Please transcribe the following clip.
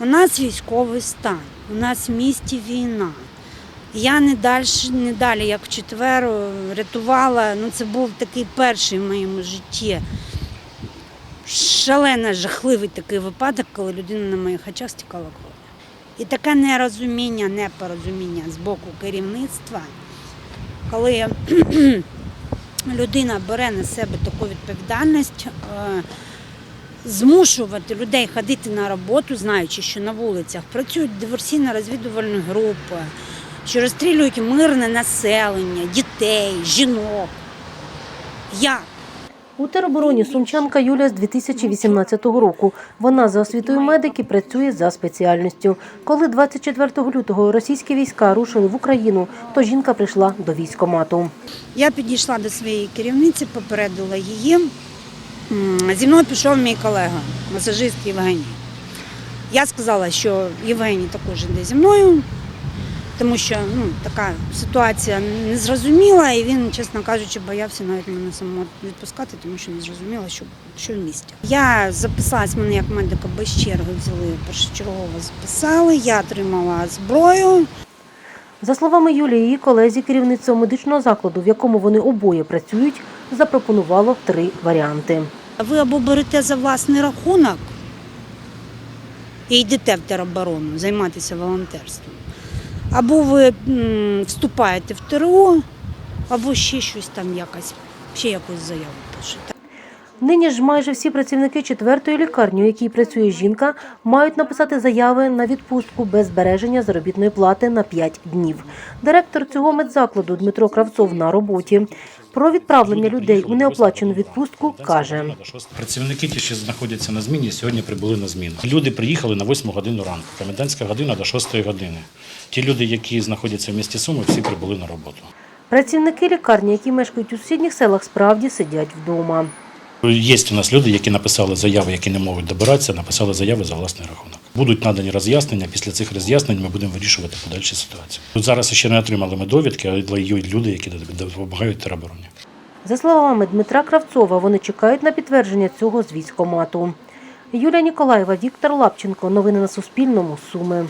У нас військовий стан, у нас в місті війна. Я не далі, не далі як в четвер рятувала. Ну, це був такий перший в моєму житті. Шалено жахливий такий випадок, коли людина на моїх очах стікала кров. І таке нерозуміння, непорозуміння з боку керівництва, коли людина бере на себе таку відповідальність, е, змушувати людей ходити на роботу, знаючи, що на вулицях працюють диверсійно-розвідувальні групи, що розстрілюють мирне населення, дітей, жінок. Як? У теробороні сумчанка Юля з 2018 року. Вона за освітою медики працює за спеціальністю. Коли 24 лютого російські війська рушили в Україну, то жінка прийшла до військомату. Я підійшла до своєї керівниці, попередила її. Зі мною пішов мій колега, масажист Євгеній. Я сказала, що Євгеній також йде зі мною, тому що ну, така ситуація незрозуміла, і він, чесно кажучи, боявся навіть мене самого відпускати, тому що не зрозуміла, що, що в місті. Я записалась, мене як медика без черги взяли, першочергово записали, я отримала зброю. За словами Юлії, її колезі, керівництво медичного закладу, в якому вони обоє працюють, запропонувало три варіанти. Ви або берете за власний рахунок і йдете в тероборону, займатися волонтерством, або ви вступаєте в ТРО, або ще щось там якось, ще якусь заяву пишете. Нині ж майже всі працівники четвертої лікарні, у якій працює жінка, мають написати заяви на відпустку без збереження заробітної плати на 5 днів. Директор цього медзакладу Дмитро Кравцов на роботі. Про відправлення людей у неоплачену відпустку каже. Працівники, ті, що знаходяться на зміні, сьогодні прибули на зміну. Люди приїхали на 8 годину ранку, комендантська година до 6 години. Ті люди, які знаходяться в місті Суми, всі прибули на роботу. Працівники лікарні, які мешкають у сусідніх селах, справді сидять вдома. Є у нас люди, які написали заяви, які не можуть добиратися, написали заяви за власний рахунок. Будуть надані роз'яснення. Після цих роз'яснень ми будемо вирішувати подальші ситуації. Тут зараз ще не отримали ми довідки, але є люди, які допомагають теробороні. За словами Дмитра Кравцова, вони чекають на підтвердження цього з військомату. Юлія Ніколаєва, Віктор Лапченко. Новини на Суспільному. Суми.